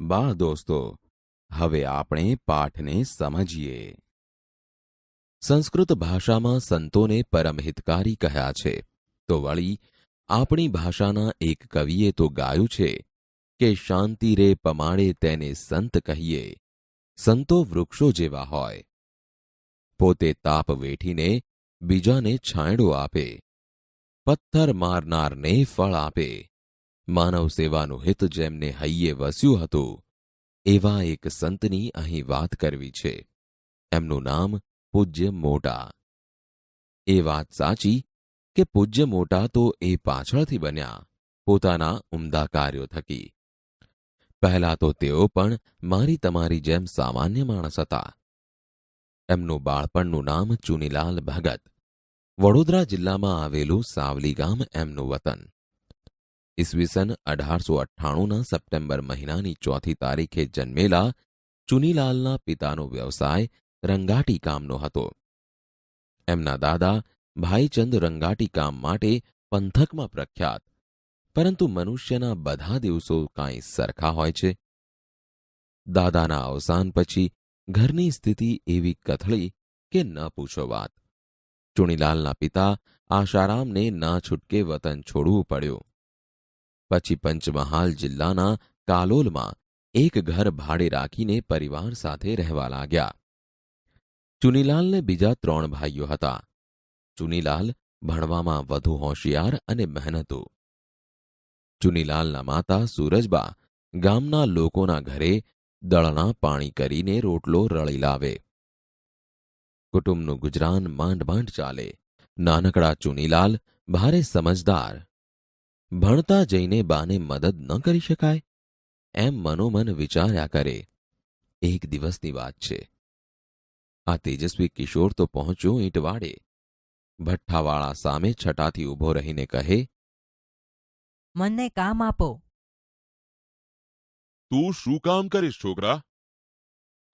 બાળ દોસ્તો, હવે આપણે પાઠને સમજીએ. સંસ્કૃત ભાષામાં સંતોને પરમહિતકારી કહ્યા છે. તો વળી, આપણી ભાષાના એક કવિએ તો ગાયું છે કે શાંતિ રે પમાડે તેને સંત કહીએ, સંતો વૃક્ષો જેવા હોય. પોતે તાપ વેઠીને બીજાને છાંયડો આપે, પથ્થર મારનારને ફળ આપે માનવ સેવાનું હિત જેમને હૈયે વસ્યું હતું, એવા એક સંતની અહીં વાત કરવી છે. એમનું નામ પૂજ્ય મોટા. એ વાત સાચી કે પૂજ્ય મોટા તો એ પાછળથી બન્યા, પોતાના ઉમદા કાર્યો થકી. પહેલા તો તેઓ પણ મારી તમારી જેમ સામાન્ય માણસ હતા. એમનું બાળપણનું નામ ચુનીલાલ ભગત. વડોદરા જિલ્લામાં આવેલું સાવલી ગામ એમનું વતન. ઈસવીસન અઢારસો અઠ્ઠાણુંના સપ્ટેમ્બર મહિનાની ચોથી તારીખે જન્મેલા ચુનીલાલના પિતાનો વ્યવસાય રંગાટી કામનો હતો. એમના દાદા ભાઈચંદ રંગાટી કામ માટે પંથકમાં પ્રખ્યાત, પરંતુ મનુષ્યના બધા દિવસો કાંઈ સરખા હોય છે. દાદાના અવસાન પછી ઘરની સ્થિતિ એવી કથળી કે ન પૂછો વાત. ચુણીલાલના પિતા આશારામને ના છૂટકે વતન છોડવું પડ્યું. પછી પંચમહાલ જિલ્લાના કાલોલમાં એક ઘર ભાડે રાખીને પરિવાર સાથે રહેવા લાગ્યા. ચુનીલાલને બીજા ત્રણ ભાઈઓ હતા. ચુનીલાલ ભણવામાં વધુ હોશિયાર અને મહેનતુ. ચુનીલાલના માતા સૂરજબા ગામના લોકોના ઘરે દળના પાણી કરીને રોટલો રળી લાવે. કુટુંબનું ગુજરાન માંડ માંડ ચાલે. નાનકડા ચુનીલાલ ભારે સમજદાર ભણતા જઈને બાને મદદ ન કરી શકાય? એમ મનોમન વિચાર્યા કરે. એક દિવસની વાત છે. આ તેજસ્વી કિશોર તો પહોંચ્યો ઈંટવાડે. ભઠ્ઠાવાળા સામે છટાથી ઊભો રહીને કહે મને કામ આપો. તું શું કામ કરીશ છોકરા?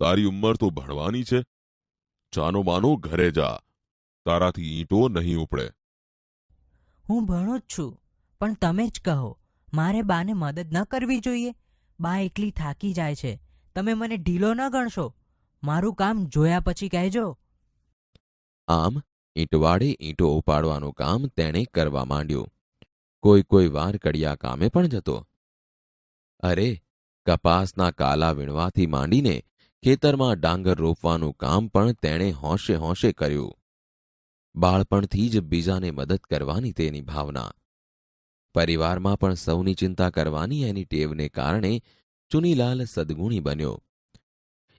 તારી ઉંમર તો ભણવાની છે. ચાનો માનો ઘરે જા. તારાથી ઈંટો નહીં ઉપડે. હું ભણું જ છું. પણ તમે જ કહો, મારે બાને મદદ ન કરવી જોઈએ. બા એકલી થાકી જાય છે. તમે મને ઢીલો ન ગણશો. મારું કામ જોયા પછી કહેજો. આમ ઈંટવાડે ઈંટો ઉપાડવાનું કામ તેણે કરવા માંડ્યું. કોઈ કોઈ વાર કડિયા કામે પણ જતો. અરે, કપાસના કાલા વીણવાથી માંડીને ખેતરમાં ડાંગર રોપવાનું કામ પણ તેણે હોંશે હોંશે કર્યું. બાળપણથી જ બીજાને મદદ કરવાની તેની ભાવના પરિવારમાં પણ સૌની ચિંતા કરવાની એની ટેવને કારણે ચુનીલાલ સદગુણી બન્યો.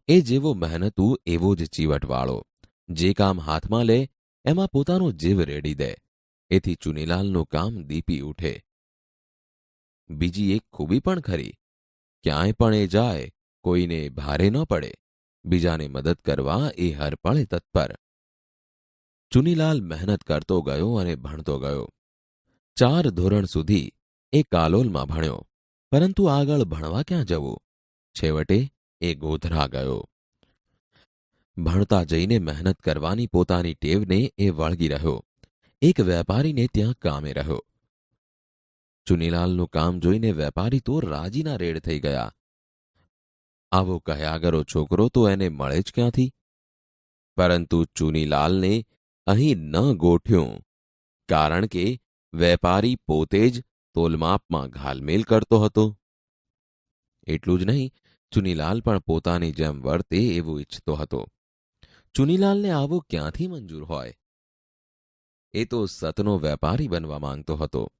એ જેવો મહેનતુ, એવો જ ચીવટવાળો. જે કામ હાથમાં લે, એમાં પોતાનો જીવ રેડી દે. એથી ચુનીલાલનું કામ દીપી ઉઠે. બીજી એક ખૂબી પણ ખરી. ક્યાંય પણ એ જાય, કોઈને ભારે ન પડે. બીજાને મદદ કરવા એ હરપળે તત્પર. ચુનીલાલ મહેનત કરતો ગયો અને ભણતો ગયો. ચાર ધોરણ સુધી એ કાલોલમાં ભણ્યો. પરંતુ આગળ ભણવા ક્યાં જવું? છેવટે એ ગોધરા ગયો. ભણતા જઈને મહેનત કરવાની પોતાની ટેવને એ વળગી રહ્યો. એક વેપારીને ત્યાં કામે રહ્યો. ચુનીલાલનું કામ જોઈને વેપારી તો રાજીના રેડ થઈ ગયા. આવો કહ્યાગરો છોકરો તો એને મળે જ ક્યાંથી? પરંતુ ચુનીલાલને અહીં ન ગોઠ્યું. કારણ કે વેપારી પોતે જ તોલમાપમાં ઘાલમેલ કરતો હતો. એટલું જ નહીં, ચુનીલાલ પણ પોતાની જેમ વર્તે એવું ઈચ્છતો હતો. ચુનીલાલને આવો ક્યાંથી મંજૂર હોય? એ તો સતનો વેપારી બનવા માંગતો હતો.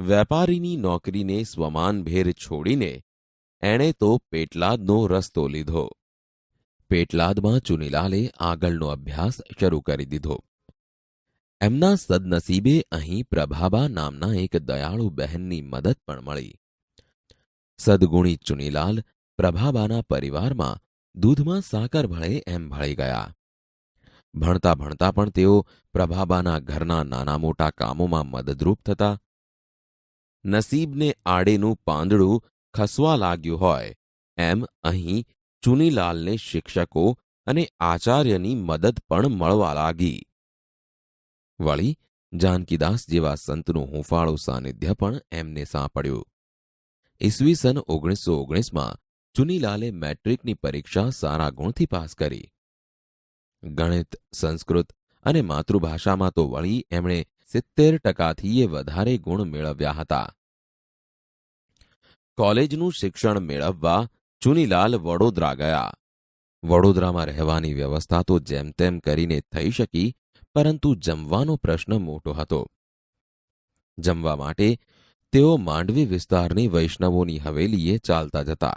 વેપારીની નોકરીને સ્વમાનભેર છોડીને એણે તો પેટલાદનો રસ્તો લીધો. પેટલાદમાં ચુનીલાલે આગળનો અભ્યાસ શરૂ કરી દીધો. એમના સદનસીબે અહીં પ્રભાબા નામના એક દયાળુ બહેનની મદદ પણ મળી. સદગુણી ચુનીલાલ પ્રભાબાના પરિવારમાં દૂધમાં સાકર ભળે એમ ભળી ગયા. ભણતા ભણતા પણ તેઓ પ્રભાબાના ઘરના નાના મોટા કામોમાં મદદરૂપ થતા. નસીબને આડેનું પાંદડું ખસવા લાગ્યું હોય એમ અહીં ચુનીલાલને શિક્ષકો અને આચાર્યની મદદ પણ મળવા લાગી. વળી, જાનકીદાસ જેવા સંતનું હુંફાળું સાનિધ્ય પણ એમને સાંપડ્યું. ઈસવીસન ઓગણીસો ઓગણીસમાં ચુનીલાલે મેટ્રિકની પરીક્ષા સારા ગુણથી પાસ કરી. ગણિત, સંસ્કૃત અને માતૃભાષામાં તો વળી એમણે સિત્તેર ટકાથી એ વધારે ગુણ મેળવ્યા હતા. કોલેજનું શિક્ષણ મેળવવા ચુનીલાલ વડોદરા ગયા. વડોદરામાં રહેવાની વ્યવસ્થા તો જેમ તેમ કરીને થઈ શકી પરંતુ જમવાનો પ્રશ્ન મોટો હતો. જમવા માટે તેઓ માંડવી વિસ્તારની વૈષ્ણવોની હવેલીએ ચાલતા જતા.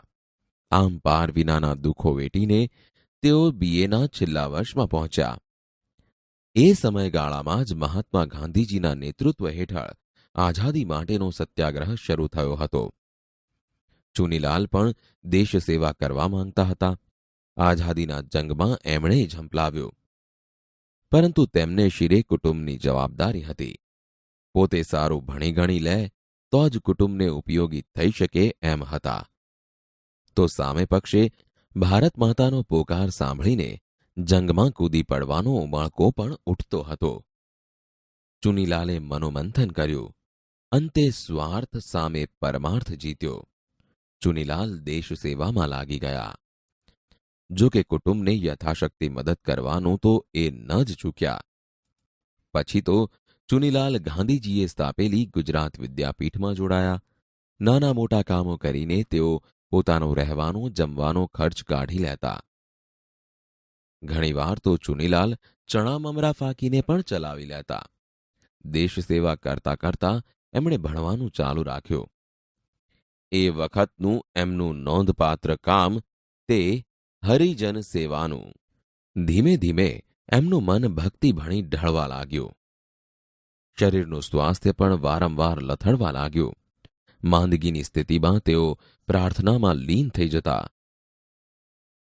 આમ પાર વિનાના દુઃખો વેઠીને તેઓ બીએના છેલ્લા વર્ષમાં પહોંચ્યા. એ સમયગાળામાં જ મહાત્મા ગાંધીજીના નેતૃત્વ હેઠળ આઝાદી માટેનો સત્યાગ્રહ શરૂ થયો હતો. ચુનીલાલ પણ દેશ સેવા કરવા માંગતા હતા. આઝાદીના જંગમાં એમણે ઝંપલાવ્યો. પરંતુ તેમને શિરે કુટુંબની જવાબદારી હતી. પોતે સારું ભણી ગણી લે, તો જ કુટુંબને ઉપયોગી થઈ શકે એમ હતા. તો સામે પક્ષે ભારત માતાનો પોકાર સાંભળીને જંગમાં કૂદી પડવાનો ઉમાળકો પણ ઉઠતો હતો. ચુનીલાલે મનોમંથન કર્યું. અંતે સ્વાર્થ સામે પરમાર્થ જીત્યો. ચુનીલાલ દેશ સેવામાં લાગી ગયા. જો કે કુટુંબને યથાશક્તિ મદદ કરવાનું તો એ ન જ ચૂક્યા. પછી તો ચુનીલાલ ગાંધીજીએ સ્થાપેલી ગુજરાત વિદ્યાપીઠમાં જોડાયા. નાના મોટા કામો કરીને તેઓ પોતાનો રહેવાનો, જમવાનો ખર્ચ કાઢી લેતા. ઘણીવાર તો ચુનીલાલ ચણા મમરા ફાંકીને પણ ચલાવી લેતા. દેશ સેવા કરતા કરતા એમણે ભણવાનું ચાલુ રાખ્યું. એ વખતનું એમનું નોંધપાત્ર કામ તે હરિજન સેવાનું. ધીમે ધીમે એમનું મન ભક્તિ ભણી ઢળવા લાગ્યું. શરીરનું સ્વાસ્થ્ય પણ વારંવાર લથડવા લાગ્યું. માંદગીની સ્થિતિમાં તેઓ પ્રાર્થનામાં લીન થઈ જતા.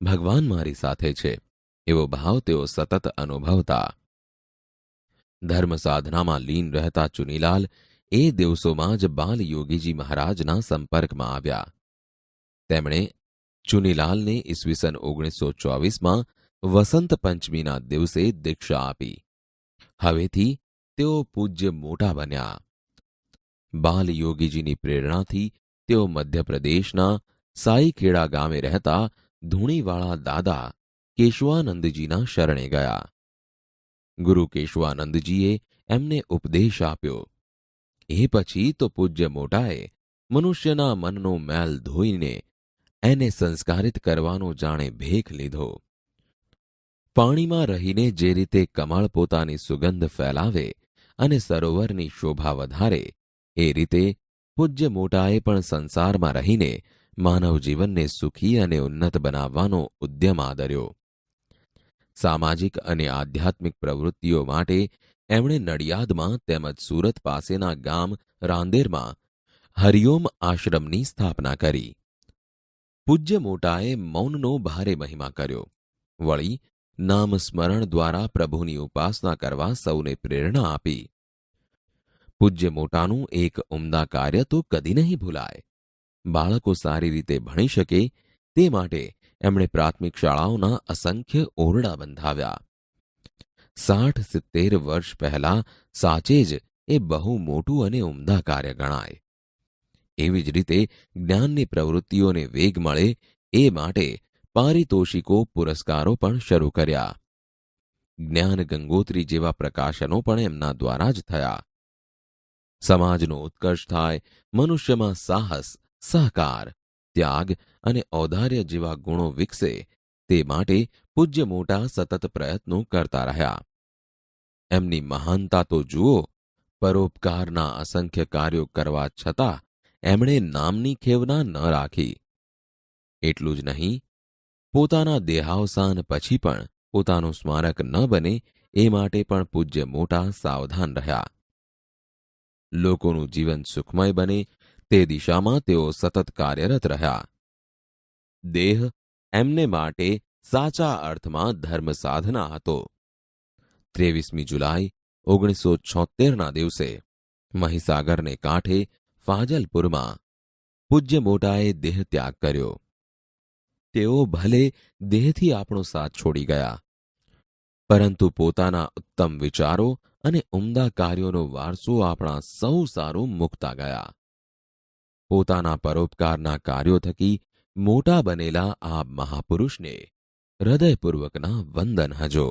ભગવાન મારી સાથે છે, એવો ભાવ તેઓ સતત અનુભવતા. ધર્મ સાધનામાં લીન રહેતા ચુનીલાલ એ દિવસોમાં જ બાલ યોગીજી મહારાજના સંપર્કમાં આવ્યા. તેમણે ચુનીલાલને ઈસવીસન ઓગણીસો ચોવીસમાં વસંત પંચમીના દિવસે દીક્ષા આપી. હવેથી તેઓ પૂજ્ય મોટા બન્યા. બાલ યોગીજીની પ્રેરણાથી તેઓ મધ્યપ્રદેશના સાઈખેડા ગામે રહેતા ધૂણીવાળા દાદા કેશવાનંદજીના શરણે ગયા. ગુરુ કેશવાનંદજીએ એમને ઉપદેશ આપ્યો એ પછી તો પૂજ્ય મોટાએ મનુષ્યના મનનો મેલ ધોઈને એને સંસ્કારિત કરવાનો જાણે ભેખ લીધો. પાણીમાં રહીને જે રીતે કમળ પોતાની સુગંધ ફેલાવે અને સરોવરની શોભા વધારે, એ રીતે પૂજ્ય મોટાએ પણ સંસારમાં રહીને માનવ જીવનને સુખી અને ઉન્નત બનાવવાનો ઉદ્યમ આદર્યો. સામાજિક અને આધ્યાત્મિક પ્રવૃત્તિઓ માટે એમણે નડિયાદમાં તેમજ સુરત પાસેના ગામ રાંદેરમાં હરિઓમ આશ્રમની સ્થાપના કરી. પૂજ્ય મોટાએ મૌનનો ભારે મહિમા કર્યો. વળી, નામ સ્મરણ દ્વારા પ્રભુની ઉપાસના કરવા સૌને પ્રેરણા આપી. પૂજ્ય મોટાનું એક ઉમદા કાર્ય તો કદી નહીં ભૂલાય. બાળકો સારી રીતે ભણી શકે તે માટે એમણે પ્રાથમિક શાળાઓના અસંખ્ય ઓરડા બંધાવ્યા. સાઠ સિત્તેર વર્ષ પહેલા સાચે જ એ બહુ મોટું અને ઉમદા કાર્ય ગણાય. એવી જ રીતે જ્ઞાનની પ્રવૃત્તિઓને વેગ મળે એ માટે પારિતોષિકો પુરસ્કારો પણ શરૂ કર્યા. જ્ઞાન ગંગોત્રી જેવા પ્રકાશનો પણ એમના દ્વારા જ થયા. સમાજનો ઉત્કર્ષ થાય, મનુષ્યમાં સાહસ, સહકાર, ત્યાગ અને ઔદાર્ય જેવા ગુણો વિકસે તે માટે પૂજ્ય મોટા સતત પ્રયત્નો કરતા રહ્યા. એમની મહાનતા તો જુઓ, પરોપકારના અસંખ્ય કાર્યો કરવા છતાં એમણે નામની ખેવના ન રાખી. એટલું જ નહીં, પોતાના દેહાવસાન પછી પણ પોતાનું સ્મારક ન બને એ માટે પણ પૂજ્ય મોટા સાવધાન રહ્યા. લોકોનું જીવન સુખમય બને તે દિશામાં તેઓ સતત કાર્યરત રહ્યા. દેહ એમને માટે સાચા અર્થમાં ધર્મ સાધના હતો. ત્રેવીસમી જુલાઈ, ઓગણીસો છોતેરના દિવસે મહીસાગરને કાંઠે ફાજલપુરમાં પૂજ્ય મોટાએ દેહ ત્યાગ કર્યો. તેઓ ભલે દેહથી આપણો સાથ છોડી ગયા, પરંતુ પોતાના ઉત્તમ વિચારો અને ઉમદા કાર્યોનો વારસો આપણા સૌ સારું મૂકતા ગયા. પોતાના પરોપકારના કાર્યો થકી મોટા બનેલા આ મહાપુરુષને હૃદયપૂર્વકના વંદન હજો.